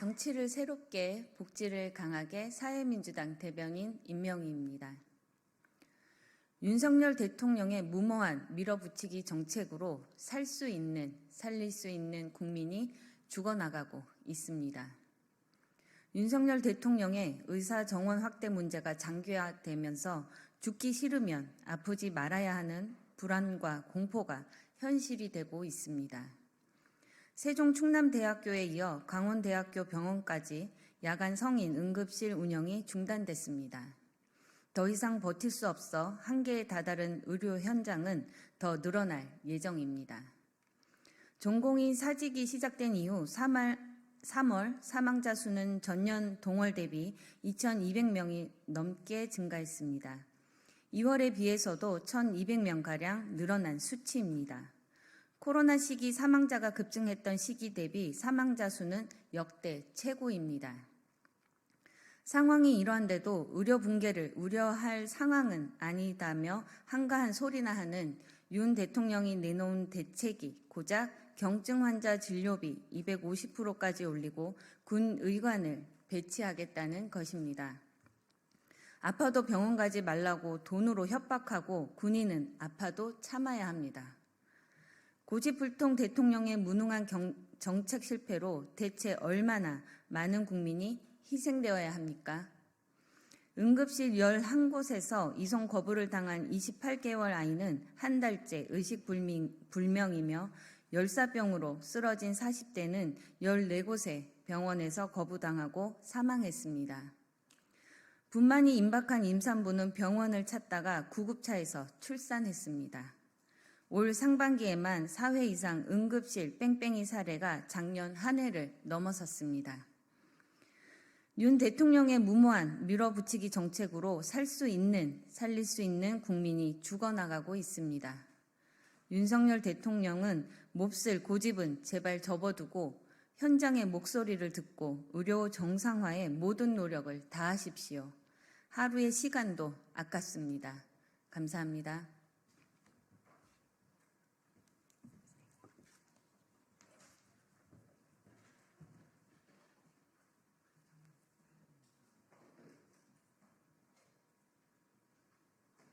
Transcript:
정치를 새롭게 복지를 강하게 사회민주당 대변인 임명희입니다. 윤석열 대통령의 무모한 밀어붙이기 정책으로 살 수 있는, 살릴 수 있는 국민이 죽어나가고 있습니다. 윤석열 대통령의 의사 정원 확대 문제가 장기화되면서 죽기 싫으면 아프지 말아야 하는 불안과 공포가 현실이 되고 있습니다. 세종 충남대학교에 이어 강원대학교 병원까지 야간 성인 응급실 운영이 중단됐습니다. 더 이상 버틸 수 없어 한계에 다다른 의료 현장은 더 늘어날 예정입니다. 전공이 사직이 시작된 이후 3월, 3월 사망자 수는 전년 동월 대비 2,200명이 넘게 증가했습니다. 2월에 비해서도 1,200명가량 늘어난 수치입니다. 코로나 시기 사망자가 급증했던 시기 대비 사망자 수는 역대 최고입니다. 상황이 이러한데도 의료 붕괴를 우려할 상황은 아니다며 한가한 소리나 하는 윤 대통령이 내놓은 대책이 고작 경증 환자 진료비 250%까지 올리고 군 의관을 배치하겠다는 것입니다. 아파도 병원 가지 말라고 돈으로 협박하고 군인은 아파도 참아야 합니다. 고집불통 대통령의 무능한 경, 정책 실패로 대체 얼마나 많은 국민이 희생되어야 합니까? 응급실 11곳에서 이송 거부를 당한 28개월 아이는 한 달째 의식불명이며 열사병으로 쓰러진 40대는 14곳의 병원에서 거부당하고 사망했습니다. 분만이 임박한 임산부는 병원을 찾다가 구급차에서 출산했습니다. 올 상반기에만 4회 이상 응급실 뺑뺑이 사례가 작년 한 해를 넘어섰습니다. 윤 대통령의 무모한 밀어붙이기 정책으로 살 수 있는, 살릴 수 있는 국민이 죽어나가고 있습니다. 윤석열 대통령은 몹쓸 고집은 제발 접어두고 현장의 목소리를 듣고 의료 정상화에 모든 노력을 다하십시오. 하루의 시간도 아깝습니다. 감사합니다.